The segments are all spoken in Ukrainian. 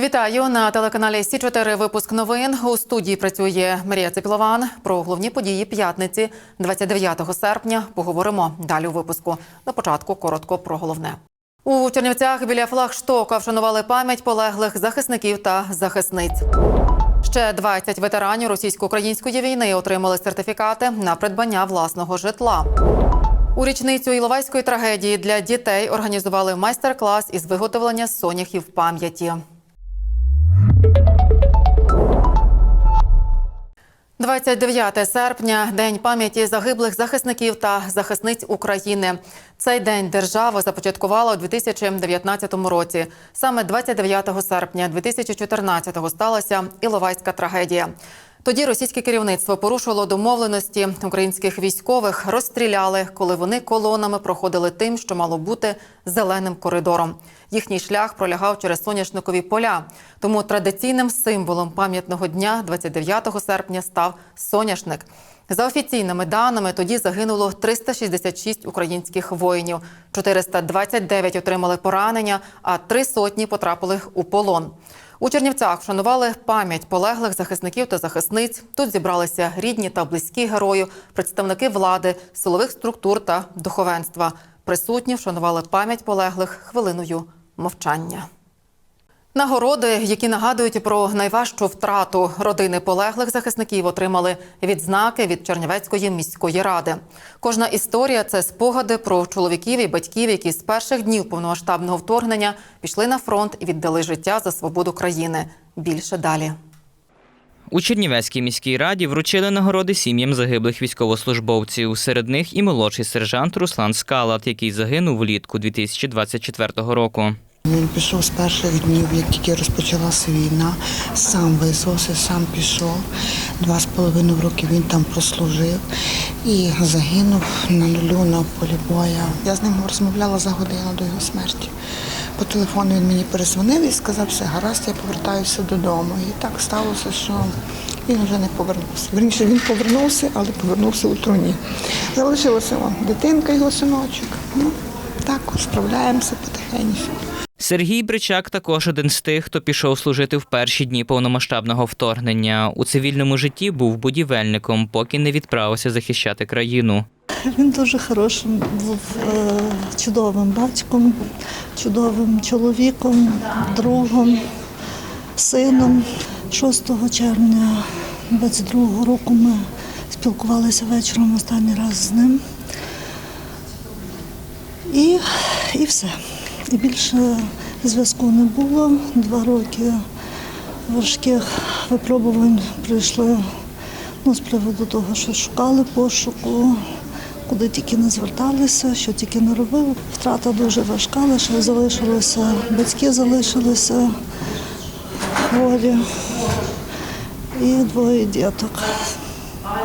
Вітаю на телеканалі Сі 4 Випуск новин у студії працює Марія Цепілован. Про головні події п'ятниці, 29 серпня. Поговоримо далі у випуску. На початку коротко про головне. У Чернівцях біля флагштока вшанували пам'ять полеглих захисників та захисниць. Ще 20 ветеранів російсько-української війни отримали сертифікати на придбання власного житла. У річницю Іловайської трагедії для дітей організували майстер-клас із виготовлення соняхів пам'яті. 29 серпня день пам'яті загиблих захисників та захисниць України. Цей день держава започаткувала у 2019 році. Саме 29 серпня 2014-го сталася Іловайська трагедія. Тоді російське керівництво порушило домовленості українських військових, розстріляли, коли вони колонами проходили тим, що мало бути зеленим коридором. Їхній шлях пролягав через соняшникові поля. Тому традиційним символом пам'ятного дня, 29 серпня, став соняшник. За офіційними даними, тоді загинуло 366 українських воїнів, 429 отримали поранення, а три сотні потрапили у полон. У Чернівцях вшанували пам'ять полеглих захисників та захисниць. Тут зібралися рідні та близькі герою, представники влади, силових структур та духовенства. Присутні вшанували пам'ять полеглих хвилиною мовчання. Нагороди, які нагадують про найважчу втрату родини полеглих захисників, отримали відзнаки від Чернівецької міської ради. Кожна історія це спогади про чоловіків і батьків, які з перших днів повномасштабного вторгнення пішли на фронт і віддали життя за свободу країни. Більше далі. У Чернівецькій міській раді вручили нагороди сім'ям загиблих військовослужбовців. Серед них і молодший сержант Руслан Скалат, який загинув влітку 2024 року. Він пішов з перших днів, як тільки розпочалася війна, сам визвався, сам пішов. Два з половиною роки він там прослужив і загинув на нулю на полі боя. Я з ним розмовляла за годину до його смерті. По телефону він мені перезвонив і сказав, все гаразд, я повертаюся додому. І так сталося, що він вже не повернувся. Верніше він повернувся, але повернувся у труні. Залишилася дитинка, його синочок. Ну, так, справляємося потихеньку. Сергій Бричак також один з тих, хто пішов служити в перші дні повномасштабного вторгнення. У цивільному житті був будівельником, поки не відправився захищати країну. Він дуже хорошим був е, чудовим батьком, чудовим чоловіком, другом, сином. 6 червня 22 року ми спілкувалися вечором останній раз з ним. І, і все. Більше зв'язку не було. Два роки важких випробувань прийшли ну, з приводу того, що шукали пошуку, куди тільки не зверталися, що тільки не робили. Втрата дуже важка, лише залишилося, батьки залишилися хворі і двоє діток.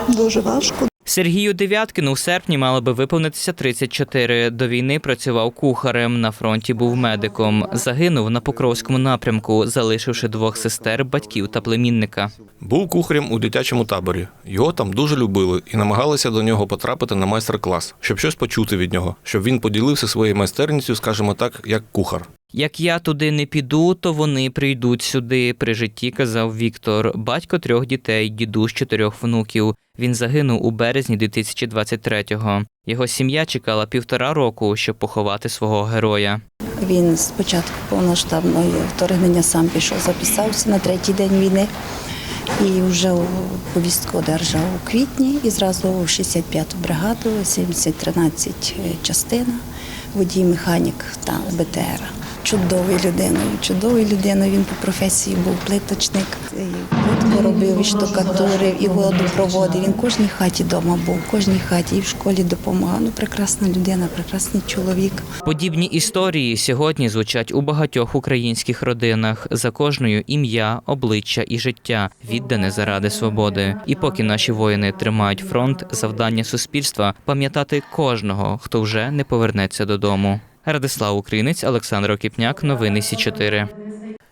Дуже важко. Сергію Дев'яткіну в серпні мало би виповнитися 34. До війни працював кухарем. На фронті був медиком. Загинув на Покровському напрямку, залишивши двох сестер, батьків та племінника. Був кухарем у дитячому таборі. Його там дуже любили і намагалися до нього потрапити на майстер-клас, щоб щось почути від нього, щоб він поділився своєю майстерністю, скажімо так, як кухар. Як я туди не піду, то вони прийдуть сюди. При житті казав Віктор, батько трьох дітей, дідусь чотирьох внуків. Він загинув у березні 2023-го. Його сім'я чекала півтора року, щоб поховати свого героя. Він з початку повноштабного вторгнення сам пішов, записався на третій день війни і вже повістку одержав у квітні і зразу в 65-ту бригаду, 7013 частина, водій механік та БТР. Чудовою людиною, чудовою людиною. Він по професії був плиточник. Плитку робив, і штукатурив, і воду проводив. Він в кожній хаті вдома був, в кожній хаті і в школі допомагав. Ну, прекрасна людина, прекрасний чоловік. Подібні історії сьогодні звучать у багатьох українських родинах. За кожною ім'я, обличчя і життя віддане заради свободи. І поки наші воїни тримають фронт, завдання суспільства пам'ятати кожного, хто вже не повернеться додому. Радислав Українець, Олександр Окіпняк, новини Сі 4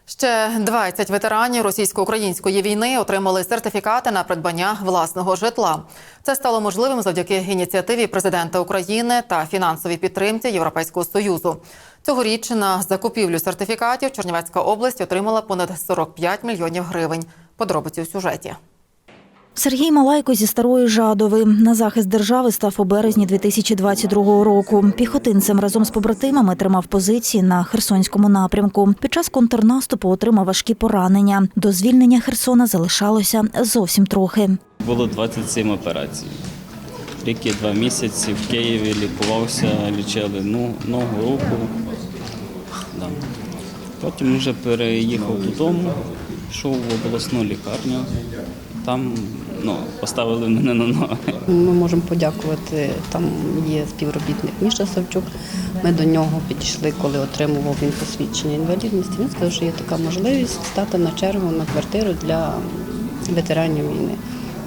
Ще 20 ветеранів російсько-української війни отримали сертифікати на придбання власного житла. Це стало можливим завдяки ініціативі президента України та фінансовій підтримці Європейського союзу. Цьогоріч на закупівлю сертифікатів Чернівецька область отримала понад 45 мільйонів гривень. Подробиці у сюжеті. Сергій Малайко зі старої Жадови на захист держави став у березні 2022 року. Піхотинцем разом з побратимами тримав позиції на Херсонському напрямку. Під час контрнаступу отримав важкі поранення. До звільнення Херсона залишалося зовсім трохи. Було 27 операцій. Рік і два місяці в Києві лікувався, лічили ну, ногу, руку. Потім вже переїхав додому, пішов в обласну лікарню. Там ну, поставили мене на ноги. Ми можемо подякувати. Там є співробітник Міша Савчук. Ми до нього підійшли, коли отримував він посвідчення інвалідності. Він сказав, що є така можливість стати на чергу на квартиру для ветеранів війни.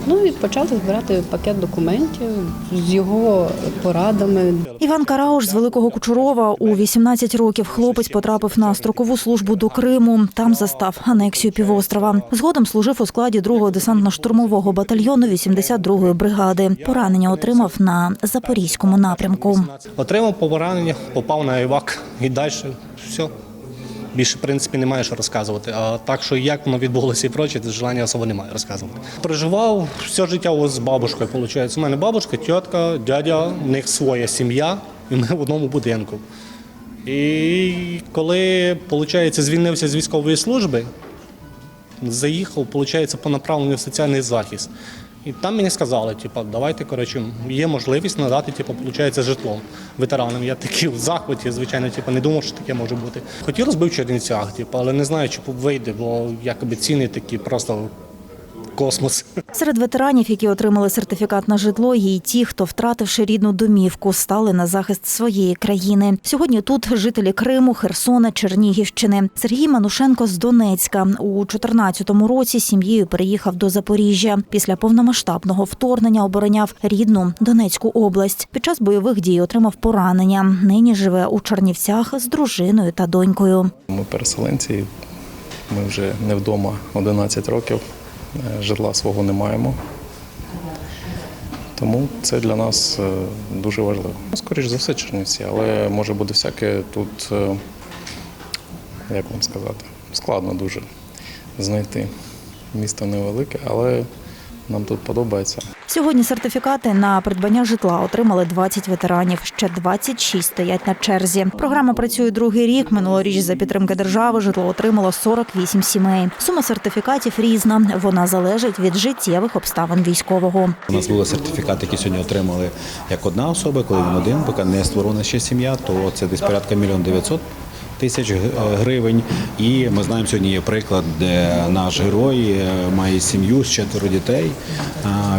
Ну і почали збирати пакет документів з його порадами. Іван Карауш з Великого Кучурова у 18 років хлопець потрапив на строкову службу до Криму. Там застав анексію півострова. Згодом служив у складі 2-го десантно-штурмового батальйону 82-ї бригади. Поранення отримав на запорізькому напрямку. Отримав по пораненнях, попав на івак і далі все. Більше, в принципі, немає що розказувати. А так, що як воно відбулося і проче, то желання особо немає розказувати. Проживав все життя ось з бабушкою, виходить. У мене бабушка, тітка, дядя, у них своя сім'я, і ми в одному будинку. І коли, виходить, звільнився з військової служби, заїхав, виходить, по направленню в соціальний захист. І там мені сказали, типу, давайте, коротше, є можливість надати, типу, виходить, житло ветеранам. Я такий в захваті, звичайно, типу, не думав, що таке може бути. Хотілося б в Чернівцях, типу, але не знаю, чи вийде, бо якби ціни такі просто космос. Серед ветеранів, які отримали сертифікат на житло, є й ті, хто, втративши рідну домівку, стали на захист своєї країни. Сьогодні тут жителі Криму, Херсона, Чернігівщини. Сергій Манушенко з Донецька у 2014 році сім'єю переїхав до Запоріжжя. Після повномасштабного вторгнення обороняв рідну Донецьку область. Під час бойових дій отримав поранення. Нині живе у Чернівцях з дружиною та донькою. Ми переселенці, ми вже не вдома 11 років, житла свого не маємо. Тому це для нас е, дуже важливо. Ну, Скоріше за все, Чернівці, але може бути всяке тут, е, як вам сказати, складно дуже знайти. Місто невелике, але нам тут подобається. Сьогодні сертифікати на придбання житла отримали 20 ветеранів. Ще 26 стоять на черзі. Програма працює другий рік. Минулоріч за підтримки держави житло отримало 48 сімей. Сума сертифікатів різна. Вона залежить від життєвих обставин військового. У нас були сертифікати, які сьогодні отримали як одна особа, коли він один, поки не створена ще сім'я, то це десь порядка мільйон дев'ятсот тисяч гривень. І ми знаємо, сьогодні є приклад, де наш герой е, має сім'ю з четверо дітей.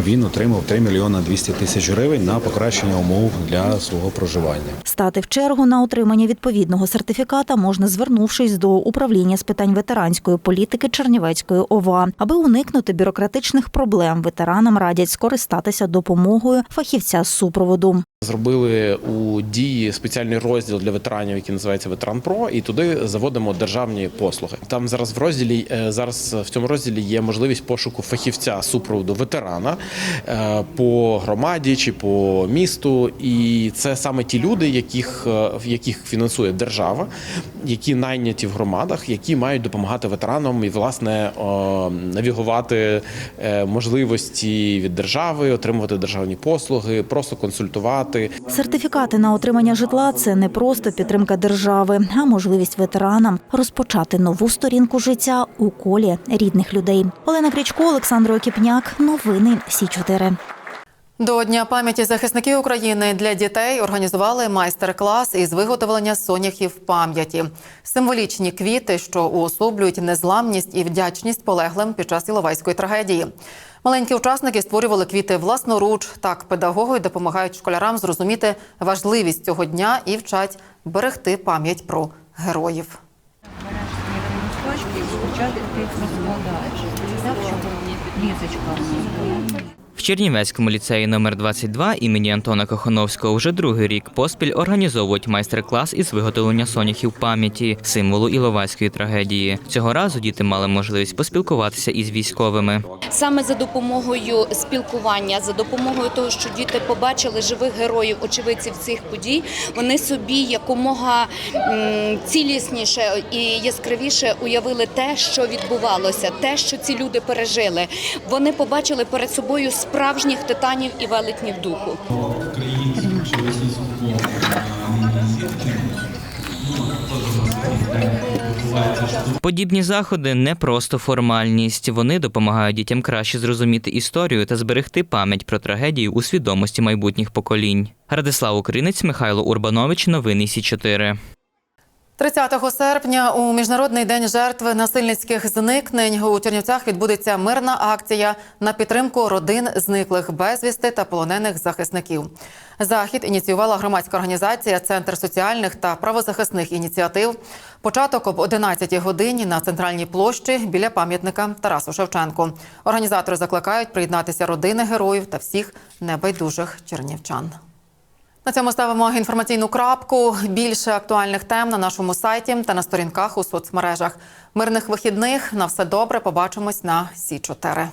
Він отримав 3 мільйона 200 тисяч гривень на покращення умов для свого проживання. Стати в чергу на отримання відповідного сертифіката можна, звернувшись до управління з питань ветеранської політики Чернівецької ОВА. Аби уникнути бюрократичних проблем, ветеранам радять скористатися допомогою фахівця з супроводу. Зробили у дії спеціальний розділ для ветеранів, який називається Ветеран Про, і туди заводимо державні послуги. Там зараз в розділі е, зараз в цьому розділі є можливість пошуку фахівця супроводу ветерана е, по громаді чи по місту. І це саме ті люди, яких е, яких фінансує держава, які найняті в громадах, які мають допомагати ветеранам і власне навігувати можливості від держави, отримувати державні послуги, просто консультувати. Сертифікати на отримання житла це не просто підтримка держави, а можливість ветеранам розпочати нову сторінку життя у колі рідних людей. Олена Крічко, Олександр Окіпняк. Новини Сі 4 До Дня пам'яті захисників України для дітей організували майстер-клас із виготовлення соняхів пам'яті. Символічні квіти, що уособлюють незламність і вдячність полеглим під час Іловайської трагедії. Маленькі учасники створювали квіти власноруч. Так педагоги допомагають школярам зрозуміти важливість цього дня і вчать берегти пам'ять про героїв. В Чернівецькому ліцеї номер 22 імені Антона Кохановського вже другий рік поспіль організовують майстер-клас із виготовлення соняхів пам'яті, символу Іловайської трагедії. Цього разу діти мали можливість поспілкуватися із військовими. Саме за допомогою спілкування, за допомогою того, що діти побачили живих героїв, очевидців цих подій, вони собі якомога цілісніше і яскравіше уявили те, що відбувалося, те, що ці люди пережили. Вони побачили перед собою справжніх титанів і велетнів духу. Подібні заходи не просто формальність. Вони допомагають дітям краще зрозуміти історію та зберегти пам'ять про трагедію у свідомості майбутніх поколінь. Радислав Українець, Михайло Урбанович. Новини Сі 4 30 серпня у міжнародний день жертв насильницьких зникнень у Чернівцях відбудеться мирна акція на підтримку родин зниклих безвісти та полонених захисників. Захід ініціювала громадська організація Центр соціальних та правозахисних ініціатив. Початок об 11 годині на центральній площі біля пам'ятника Тарасу Шевченку. Організатори закликають приєднатися родини героїв та всіх небайдужих чернівчан. На цьому ставимо інформаційну крапку. Більше актуальних тем на нашому сайті та на сторінках у соцмережах. Мирних вихідних на все добре. Побачимось на Сі 4